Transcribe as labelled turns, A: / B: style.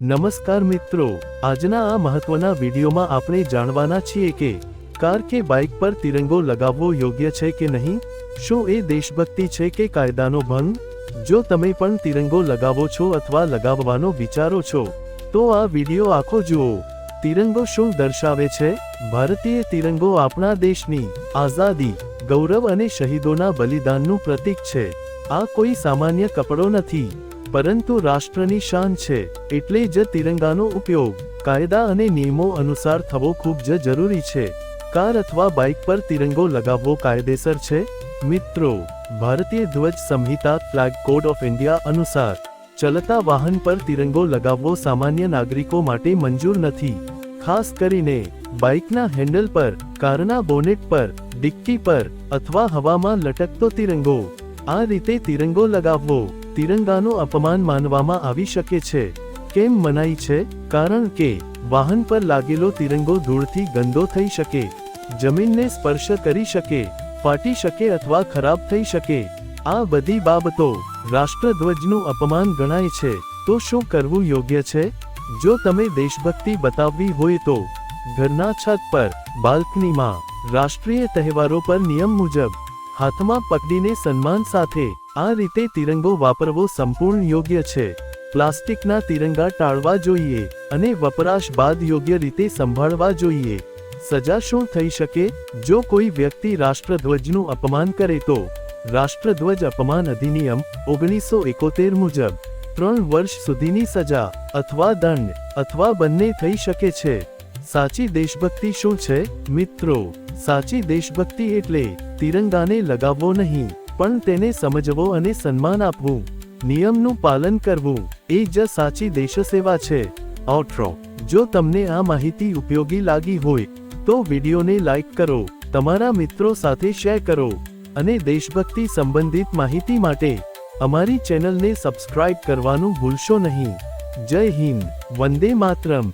A: નમસ્કાર મિત્રો, આજના આ મહત્વના વિડીયોમાં આપણે જાણવાના છીએ કે કાર કે બાઇક પર તિરંગો લગાવવો યોગ્ય છે કે નહીં? શું એ દેશભક્તિ છે કે કાયદાનો ભંગ? જો તમે પણ તિરંગો લગાવો છો અથવા લગાવવાનો વિચારો છો, તો આ વીડિયો આખો જુઓ. તિરંગો શું દર્શાવે છે? ભારતીય તિરંગો આપણા દેશની આઝાદી, ગૌરવ અને શહીદોના બલિદાનનું પ્રતીક છે. આ કોઈ સામાન્ય કપડો નથી. પરંતુ રાષ્ટ્રની શાન છે, એટલે જ તિરંગાનો ઉપયોગ, કાયદા અને નિયમો અનુસાર થવો ખૂબ જ જરૂરી છે. કાર અથવા બાઇક પર તિરંગો લગાવવો કાયદેસર છે? મિત્રો, ભારતીય ધ્વજ સંહિતા, ફ્લેગ કોડ ઓફ ઇન્ડિયા અનુસાર, ચલતા વાહન પર તિરંગો લગાવવો સામાન્ય નાગરિકો માટે મંજૂર નથી. ખાસ કરીને, બાઇકના હેન્ડલ પર, કારના બોનેટ પર, ડિક્કી પર અથવા હવામાં લટકતો તિરંગો. આ રીતે તિરંગો લગાવવો તિરંગાનું અપમાન માનવામાં આવી શકે છે. કેમ મનાય છે? કારણ કે, વાહન પર લાગેલો તિરંગો ધૂળથી ગંદો થઈ શકે. જમીનને સ્પર્શ કરી શકે, ફાટી શકે અથવા ખરાબ થઈ શકે. આ બધી બાબતો રાષ્ટ્રધ્વજનું અપમાન ગણાય છે. તો શું કરવું યોગ્ય છે? જો તમે દેશભક્તિ બતાવવી હોય તો, ઘરના છત પર, બાલ્કનીમાં, રાષ્ટ્રીય તહેવારો પર નિયમ મુજબ, હાથમાં પકડીને સન્માન સાથે આ રીતે તિરંગો વાપરવો સંપૂર્ણ યોગ્ય છે. પ્લાસ્ટિકના તિરંગા ટાળવા જોઈએ અને વપરાશ બાદ યોગ્ય રીતે સંભાળવા જોઈએ. સજા શું થઈ શકે? જો કોઈ વ્યક્તિ રાષ્ટ્રધ્વજનું અપમાન કરે તો? રાષ્ટ્રધ્વજ અપમાન અધિનિયમ ઓગણીસો એકોતેર મુજબ ત્રણ વર્ષ સુધીની સજા અથવા દંડ અથવા બંને થઈ શકે છે. સાચી દેશભક્તિ શું છે? મિત્રો, સાચી દેશભક્તિ એટલે તિરંગાને લગાવવો નહીં. પણ તેને સમજવો અને સન્માન આપવું. નિયમનું પાલન કરવું, એ જ સાચી દેશસેવા છે. ઓટ્રો જો તમને આ માહિતી ઉપયોગી લાગી હોય, તો વિડીયોને લાઈક કરો, તમારા મિત્રો સાથે શેર કરો, અને દેશભક્તિ સંબંધિત માહિતી માટે, અમારી ચેનલને સબસ્ક્રાઇબ કરવાનું ભૂલશો નહીં. જય હિન્દ, વંદે માતરમ.